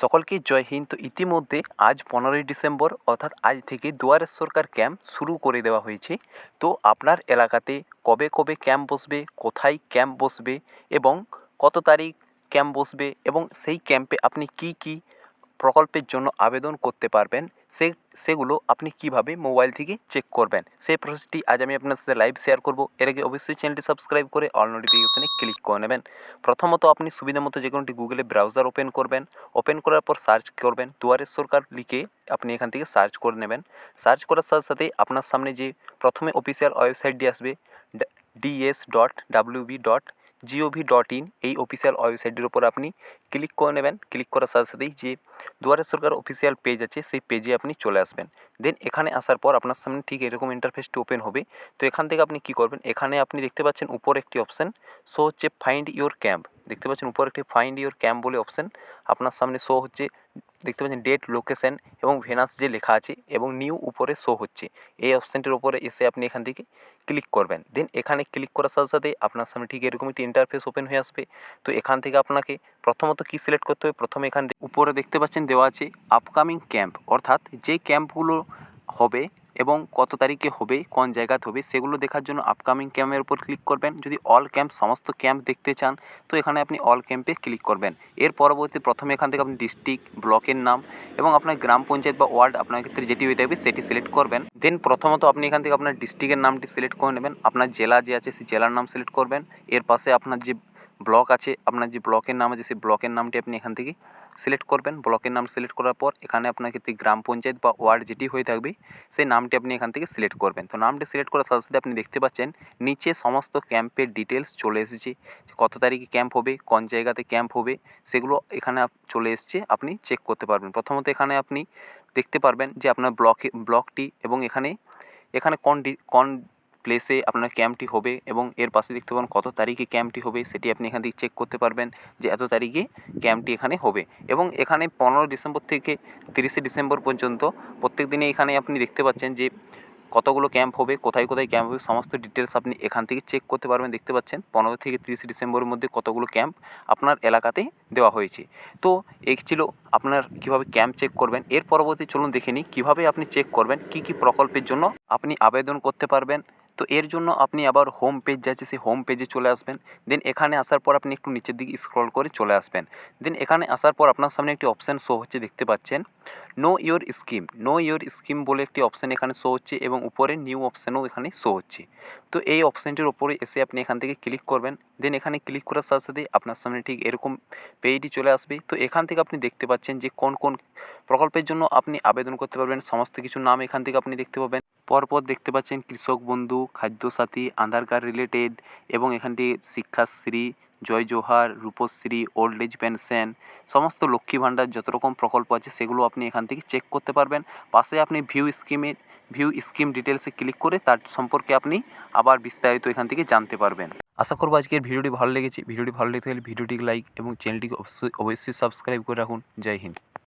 সকলকে জয় হিন্দ। ইতিমধ্যে আজ পনেরোই ডিসেম্বর, অর্থাৎ আজ থেকে দুয়ারে সরকার ক্যাম্প শুরু করে দেওয়া হয়েছে। তো আপনার এলাকাতে কবে কবে ক্যাম্প বসবে, কোথায় ক্যাম্প বসবে এবং কত তারিখ ক্যাম্প বসবে এবং সেই ক্যাম্পে আপনি কী কী প্রকল্পের জন্য আবেদন করতে পারবেন। সে, সেগুলো আপনি কীভাবে মোবাইল থেকে চেক করবেন? সেই প্রসেসটি আজ আমি আপনার সাথে লাইভ শেয়ার করব। এর আগে অবশ্যই চ্যানেলটি সাবস্ক্রাইব করে অল নোটিফিকেশানে ক্লিক করে নেবেন। প্রথমত আপনি সুবিধা মতো যে কোনোটি গুগলে ব্রাউজার ওপেন করবেন। ওপেন করার পর সার্চ করবেন দুয়ারে সরকার লিখে আপনি এখান থেকে সার্চ করে নেবেন। সার্চ করার সাথে সাথে আপনার সামনে যে প্রথমে অফিসিয়াল ওয়েবসাইটটি আসবে DS dot WB dot GOV dot in এই অফিসিয়াল ওয়েবসাইটটির উপর আপনি ক্লিক করে নেবেন। ক্লিক করার সাথে সাথেই যে দুয়ারে সরকার অফিসিয়াল পেজ আছে, সেই পেজে আপনি চলে আসবেন। দেন এখানে আসার পর আপনার সামনে ঠিক এরকম ইন্টারফেসটি ওপেন হবে। তো এখান থেকে আপনি কী করবেন? এখানে আপনি দেখতে পাচ্ছেন উপর একটি অপশান শো হচ্ছে ফাইন্ড ইওর ক্যাম্প দেখতে পাচ্ছেন উপর একটি ফাইন্ড ইওর ক্যাম্প বলে অপশান আপনার সামনে শো হচ্ছে দেখতে পাচ্ছেন ডেট লোকেশন এবং ভেনাস যে লেখা আছে এবং নিউ উপরে শো হচ্ছে। এই অপশানটির উপরে এসে আপনি এখান থেকে ক্লিক করবেন। দেন এখানে ক্লিক করার সাথে সাথে আপনার সামনে ঠিক এরকম একটি ইন্টারফেস ওপেন হয়ে আসবে। তো এখান থেকে আপনাকে প্রথমত কী সিলেক্ট করতে হবে? প্রথমে এখান উপরে দেখতে পাচ্ছেন দেওয়া আছে আপকামিং ক্যাম্প অর্থাৎ যে ক্যাম্পগুলো হবে এবং কত তারিখে হবে, কোন জায়গাতে হবে, সেগুলো দেখার জন্য আপকামিং ক্যাম্পের উপর ক্লিক করবেন। যদি অল ক্যাম্প সমস্ত ক্যাম্প দেখতে চান, তো এখানে আপনি অল ক্যাম্পে ক্লিক করবেন। এর পরবর্তী প্রথমে এখান থেকে আপনি ডিস্ট্রিক্ট ব্লকের নাম এবং আপনার গ্রাম পঞ্চায়েত বা ওয়ার্ড আপনার ক্ষেত্রে যেটি হয়ে থাকবে, সেটি সিলেক্ট করবেন। দেন প্রথমত আপনি এখান থেকে আপনার ডিস্ট্রিক্টের নামটি সিলেক্ট করে নেবেন। আপনার জেলা যে আছে, সেই জেলার নাম সিলেক্ট করবেন। এর পাশে আপনার যে ব্লক আছে, আপনার যে ব্লকের নাম আছে, সেই ব্লকের নামটি আপনি এখান থেকে সিলেক্ট করবেন। ব্লকের নাম সিলেক্ট করার পর এখানে আপনার ক্ষেত্রে গ্রাম পঞ্চায়েত বা ওয়ার্ড যেটি হয়ে থাকবে, সেই নামটি আপনি এখান থেকে সিলেক্ট করবেন। তো নামটি সিলেক্ট করার সাথে সাথে আপনি দেখতে পাচ্ছেন, নিচে সমস্ত ক্যাম্পের ডিটেলস চলে এসেছে। কত তারিখে ক্যাম্প হবে, কোন জায়গাতে ক্যাম্প হবে, সেগুলো এখানে চলে এসছে, আপনি চেক করতে পারবেন। প্রথমত এখানে আপনি দেখতে পারবেন যে আপনার ব্লকে ব্লকটি এবং এখানে এখানে কোন ডি কোন প্লেসে আপনার ক্যাম্পটি হবে এবং এর পাশে দেখতে পাবেন কত তারিখে ক্যাম্পটি হবে, সেটি আপনি এখান থেকে চেক করতে পারবেন যে এত তারিখে ক্যাম্পটি এখানে হবে। এবং এখানে পনেরো ডিসেম্বর থেকে তিরিশে ডিসেম্বর পর্যন্ত প্রত্যেক দিনে এখানে আপনি দেখতে পাচ্ছেন যে কতগুলো ক্যাম্প হবে, কোথায় কোথায় ক্যাম্প হবে, সমস্ত ডিটেলস আপনি এখান থেকে চেক করতে পারবেন, দেখতে পাচ্ছেন পনেরো থেকে তিরিশে ডিসেম্বরের মধ্যে কতগুলো ক্যাম্প আপনার এলাকাতে দেওয়া হয়েছে। তো এই ছিল আপনার কীভাবে ক্যাম্প চেক করবেন। এর পরবর্তী চলুন দেখে নিই, কীভাবে আপনি চেক করবেন, কী কী প্রকল্পের জন্য আপনি আবেদন করতে পারবেন তো এর জন্য আপনি আবার হোম পেজ যাচ্ছে, সেই হোম পেজে চলে আসবেন। দেন এখানে আসার পর আপনি একটু নিচের দিকে স্ক্রল করে চলে আসবেন। দেন এখানে আসার পর আপনার সামনে একটি অপশান শো হচ্ছে, দেখতে পাচ্ছেন। Know your scheme know your scheme বলে একটি অপশান এখানে শো হচ্ছে এবং উপরে নিউ অপশানও এখানে শো হচ্ছে। তো এই অপশানটির ওপরে এসে আপনি এখান থেকে ক্লিক করবেন। দেন এখানে ক্লিক করার সাথে সাথে আপনার সামনে ঠিক এরকম পেজটি চলে আসবে। তো এখান থেকে আপনি দেখতে পাচ্ছেন যে কোন কোন প্রকল্পের জন্য আপনি আবেদন করতে পারবেন। সমস্ত কিছু নাম এখান থেকে আপনি দেখতে পাবেন। পরপর দেখতে পাচ্ছেন কৃষক বন্ধু, খাদ্যসাথী আধার কার্ড রিলেটেড এবং এখানটি Sikshashree, Jai Johar, Rupashree old age pension সমস্ত লক্ষ্মী ভাণ্ডার যত রকম প্রকল্প আছে সেগুলো আপনি এখান থেকে চেক করতে পারবেন। পাশে আপনি ভিউ স্কিমে ভিউ স্কিম ডিটেলসে ক্লিক করে তার সম্পর্কে আপনি আবার বিস্তারিত এখান থেকে জানতে পারবেন। আশা করব আজকের ভিডিওটি ভালো লেগেছে। ভিডিওটি ভালো লেগে থাকলে ভিডিওটিকে লাইক এবং চ্যানেলটিকে অবশ্যই অবশ্যই সাবস্ক্রাইব করে রাখুন। জয় হিন্দ।